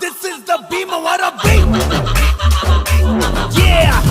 This is the beam of what a beat. Yeah.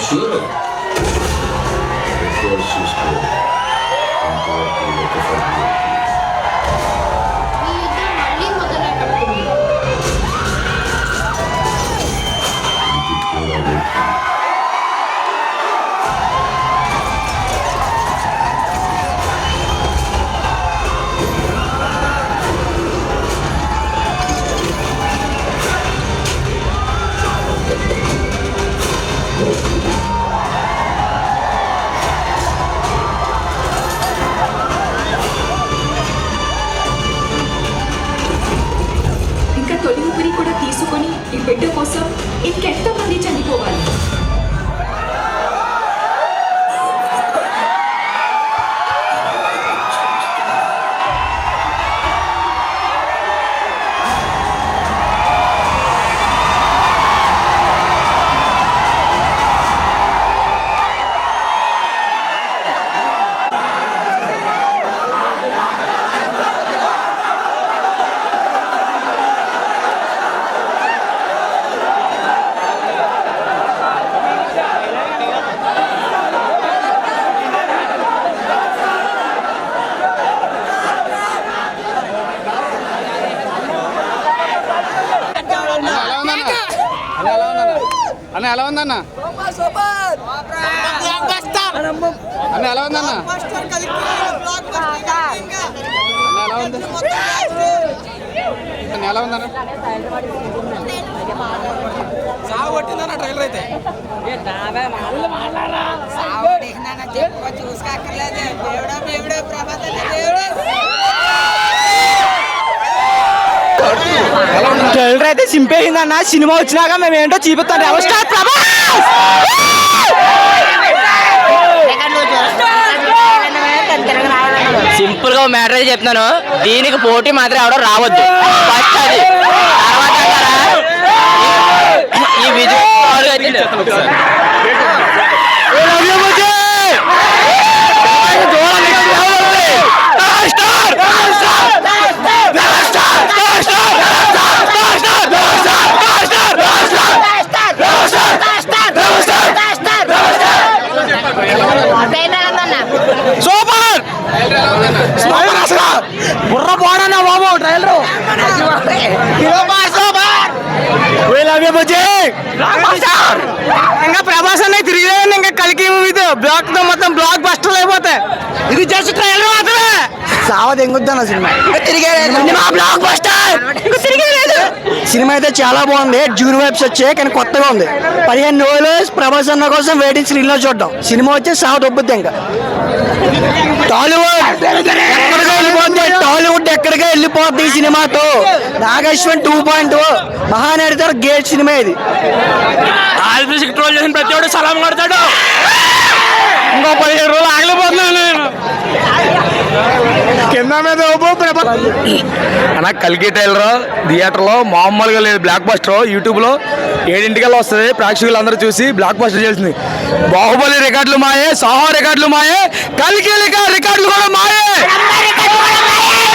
娶了 అన్న ఎలా ఉందన్న? అన్న ఎలా ఉందన్న? అన్న ఎలా ఉంది? అన్న ఎలా ఉందన్న? సాగొట్టిందన్న ట్రైలర్ అయితే. చూసుకోక్కర్లేదు దేవుడా దేవుడే ప్రభాతం దేవుడే. ట్రైలర్ అయితే సింపేసిందన్న సినిమా వచ్చినాక మేము ఏంటో చూపిస్తాం రెబల్ స్టార్ ప్రభాస్? సింపుల్గా మ్యాటర్ చెప్తున్నాను. దీనికి పోటీ మాత్రం ఎవడో రావద్దు. ఫస్ట్ అది. తర్వాత ఈ విజయ్ ఇంకా ప్రభాస్ అన్న తిరిగి ఇంకా కలికి ఇది బ్లాక్తో మొత్తం బ్లాక్ బస్టర్ అయిపోతాయి. ఇది జస్ట్ ట్రైలర్ మాత్రమే. సావ దెంగుద్దన్న సినిమా? సినిమా బ్లాక్ బస్టర్ తిరిగేలేదు సినిమా అయితే చాలా బాగుంది. జూన్ వైబ్స్ వచ్చాయి కానీ కొత్తగా ఉంది. పదిహేను రోజులు ప్రభాస్ అన్న కోసం వెయిటింగ్ స్క్రీన్లో చూద్దాం సినిమా వచ్చి సావ దొబ్బుద్ది ఇంకా. టాలీవుడ్ ఎక్కడికి వెళ్ళిపోద్ది ఈ సినిమాతో. నాగేశ్వన్ టూ పాయింట్ మహానటి గేట్ సినిమా ఇది. ట్రోల్ చేసిన ప్రతి ఒక్కడు సలాం కొడతాడు. ఇంకో పదిహేడు రోజులు నేను. కింద మీద అన్న కల్కి టైలర్ థియేటర్లో మామూలుగా లేదు. బ్లాక్ బస్టర్ యూట్యూబ్లో ఏడింటికల్లా వస్తుంది. ప్రేక్షకులు అందరూ చూసి బ్లాక్ బస్టర్ చేసింది బాహుబలి రికార్డులు మాయే సాహో రికార్డులు మాయే కల్కి రికా- రికార్డులు కూడా మాయే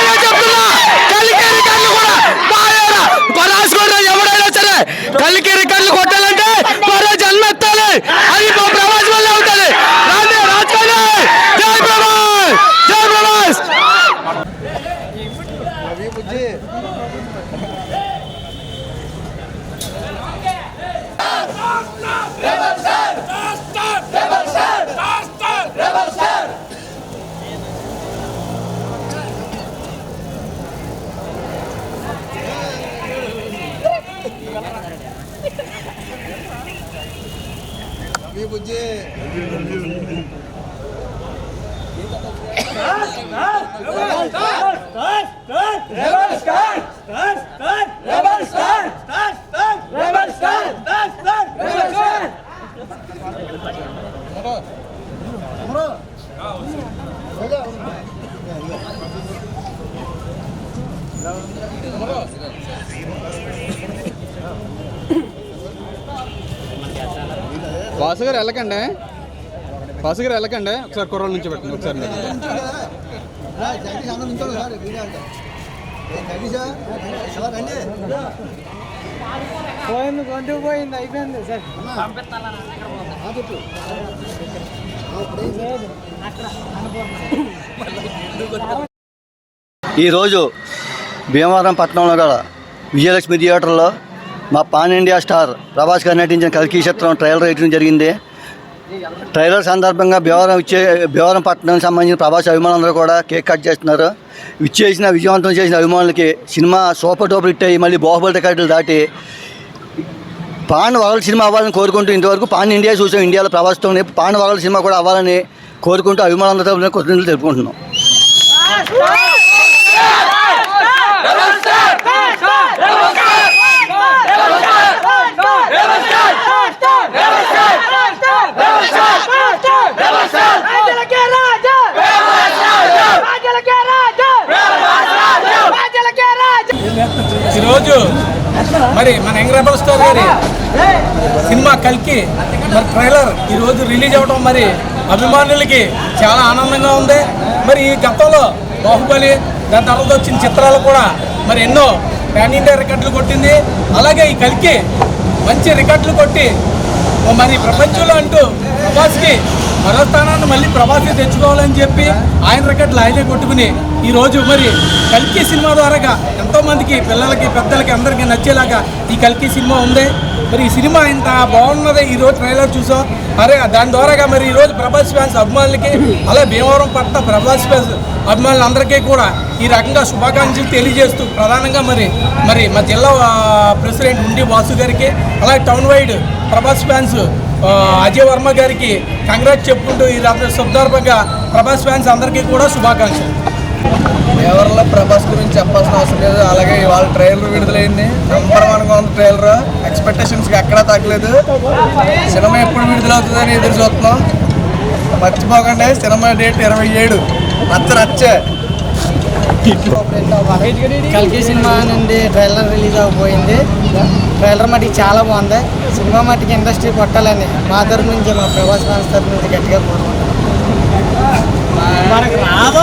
అదే చెప్తున్నా కల్కి రికార్డులు కూడా మాయేరా పరాసుకోండి ఎవడైనా సరే కల్కి రికార్డులు కొట్టాలంటే మరో జన్మ ఎత్తాలి అది 이보지 Yeah. వాసు గారు వెళ్ళకండి. వాసు గారు వెళ్ళకండి. ఒకసారి కుర్రోళ్ళ నుంచి పెట్టండి. ఒకసారి మీరు. ఈరోజు భీమవరం పట్టణంలో గల విజయలక్ష్మి థియేటర్లో మా పాన్ ఇండియా స్టార్ ప్రభాస్ గారు నటించిన కల్కి చిత్రం ట్రైలర్ వేయడం జరిగింది. ట్రైలర్ సందర్భంగా భీవరం ఇచ్చే భీవరం పట్టణానికి సంబంధించిన ప్రభాస్ అభిమానులందరూ కూడా కేక్ కట్ చేస్తున్నారు. ఇచ్చేసిన విజయవంతం చేసిన అభిమానులకి సినిమా సూపర్ డూపర్ హిట్ అయ్యి మళ్ళీ బాహుబలి రికార్డులు దాటి పాన్ వరల్డ్ సినిమా అవ్వాలని కోరుకుంటూ ఇంతవరకు పాన్ ఇండియా చూసాం ఇండియాలో ప్రభాస్తో పాన్ వరల్డ్ సినిమా కూడా అవ్వాలని కోరుకుంటూ అభిమానులందరూ కృతజ్ఞతలు తెలుపుకుంటున్నాం. మరి మన యంగ్ రెబల్ స్టార్ గారి సినిమా కల్కి మరి ట్రైలర్ ఈరోజు రిలీజ్ అవ్వడం మరి అభిమానులకి చాలా ఆనందంగా ఉంది. మరి ఈ గతంలో బాహుబలి దాని తర్వాత వచ్చిన చిత్రాలు కూడా మరి ఎన్నో పాన్ ఇండియా రికార్డులు కొట్టింది. అలాగే ఈ కల్కి మంచి రికార్డులు కొట్టి మరి ప్రపంచంలో అంటూ ప్రభాస్కి మరో స్థానాన్ని మళ్ళీ ప్రభాస్కి తెచ్చుకోవాలని చెప్పి ఆయన రికెట్లు ఆయనే కొట్టుకుని ఈరోజు మరి కల్కి సినిమా ద్వారాగా ఎంతోమందికి పిల్లలకి పెద్దలకి అందరికీ నచ్చేలాగా ఈ కల్కి సినిమా ఉంది. మరి ఈ సినిమా ఇంత బాగున్నది ఈరోజు ట్రైలర్ చూసాం. అరే దాని ద్వారాగా మరి ఈరోజు ప్రభాస్ ఫ్యాన్స్ అభిమానులకి అలా భీమవరం పట్ల ప్రభాస్ ఫ్యాన్స్ అభిమానులు అందరికీ కూడా ఈ రకంగా శుభాకాంక్షలు తెలియజేస్తూ ప్రధానంగా మరి మరి మా జిల్లా ప్రెసిడెంట్ ఉండి వాసు గారికి అలాగే town wide Prabhas fans Ajay Varma గారికి కంగ్రాట్ చెప్పుకుంటూ ఈ రాత్రి సందర్భంగా ప్రభాస్ ఫ్యాన్స్ అందరికీ కూడా శుభాకాంక్షలు. ఎవరిలో ప్రభాస్ గురించి చెప్పాల్సిన అవసరం లేదు. అలాగే ఇవాళ ట్రైలర్ విడుదలైంది. నెంబర్ వన్గా ఉంది ట్రైలర్ ఎక్స్పెక్టేషన్స్కి ఎక్కడా తగ్గలేదు. సినిమా ఎప్పుడు విడుదలవుతుందని ఎదురు చూస్తున్నాం. మర్చిపోకండి సినిమా డేట్ ఇరవై ఏడు. రచ్చ రచ్చే కల్కి సినిమా నుండి ట్రైలర్ రిలీజ్ అవబోయింది ట్రైలర్ మటుకు చాలా బాగుంది. సినిమా మట్టికి ఇండస్ట్రీ కొట్టాలని మా తరఫు నుంచి మా ప్రభాస్ మాస్ తరఫు నుంచి గట్టిగా కోరుకుంటాం మనకు రాదు.